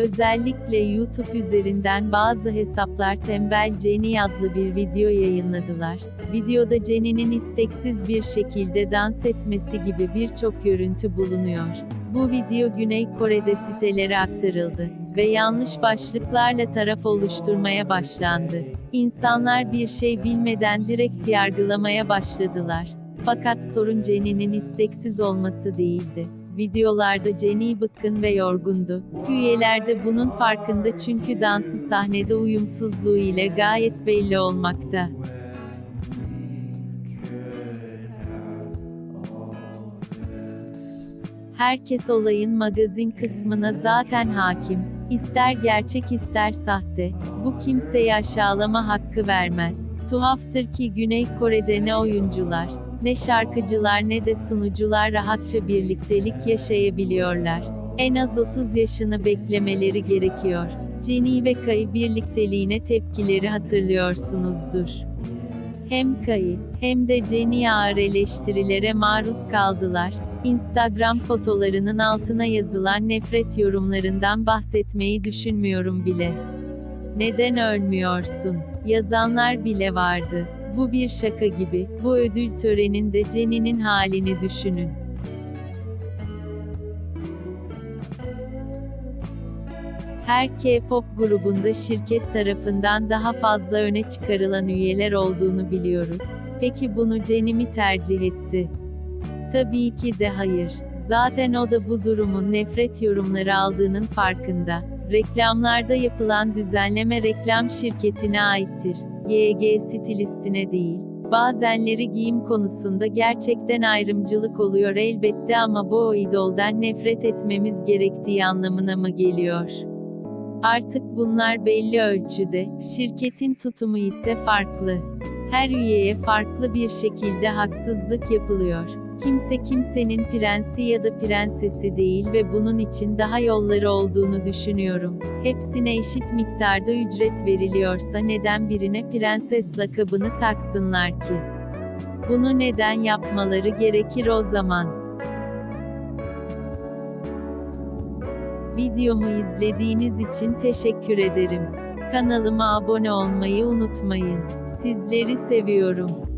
Özellikle YouTube üzerinden bazı hesaplar Tembel Jenny adlı bir video yayınladılar. Videoda Jenny'nin isteksiz bir şekilde dans etmesi gibi birçok görüntü bulunuyor. Bu video Güney Kore'de sitelere aktarıldı ve yanlış başlıklarla taraf oluşturmaya başlandı. İnsanlar bir şey bilmeden direkt yargılamaya başladılar. Fakat sorun Jenny'nin isteksiz olması değildi. Videolarda Jenny bıkkın ve yorgundu. Üyeler de bunun farkında çünkü dansı sahnede uyumsuzluğu ile gayet belli olmakta. Herkes olayın magazin kısmına zaten hakim. İster gerçek ister sahte. Bu kimseye aşağılama hakkı vermez. Tuhaftır ki Güney Kore'de ne oyuncular, ne şarkıcılar ne de sunucular rahatça birliktelik yaşayabiliyorlar. En az 30 yaşını beklemeleri gerekiyor. Jenny ve Kai birlikteliğine tepkileri hatırlıyorsunuzdur. Hem Kai, hem de Jenny ağır eleştirilere maruz kaldılar. Instagram fotolarının altına yazılan nefret yorumlarından bahsetmeyi düşünmüyorum bile. Neden ölmüyorsun? Yazanlar bile vardı. Bu bir şaka gibi. Bu ödül töreninde Jenny'nin halini düşünün. Her K-pop grubunda şirket tarafından daha fazla öne çıkarılan üyeler olduğunu biliyoruz. Peki bunu Jenny mi tercih etti? Tabii ki de hayır. Zaten o da bu durumun nefret yorumları aldığının farkında. Reklamlarda yapılan düzenleme reklam şirketine aittir. YG stilistine değil. Bazenleri giyim konusunda gerçekten ayrımcılık oluyor elbette ama bu o idolden nefret etmemiz gerektiği anlamına mı geliyor? Artık bunlar belli ölçüde, şirketin tutumu ise farklı. Her üyeye farklı bir şekilde haksızlık yapılıyor. Kimse kimsenin prensi ya da prensesi değil ve bunun için daha yolları olduğunu düşünüyorum. Hepsine eşit miktarda ücret veriliyorsa neden birine prenses lakabını taksınlar ki? Bunu neden yapmaları gerekir o zaman? Videomu izlediğiniz için teşekkür ederim. Kanalıma abone olmayı unutmayın. Sizleri seviyorum.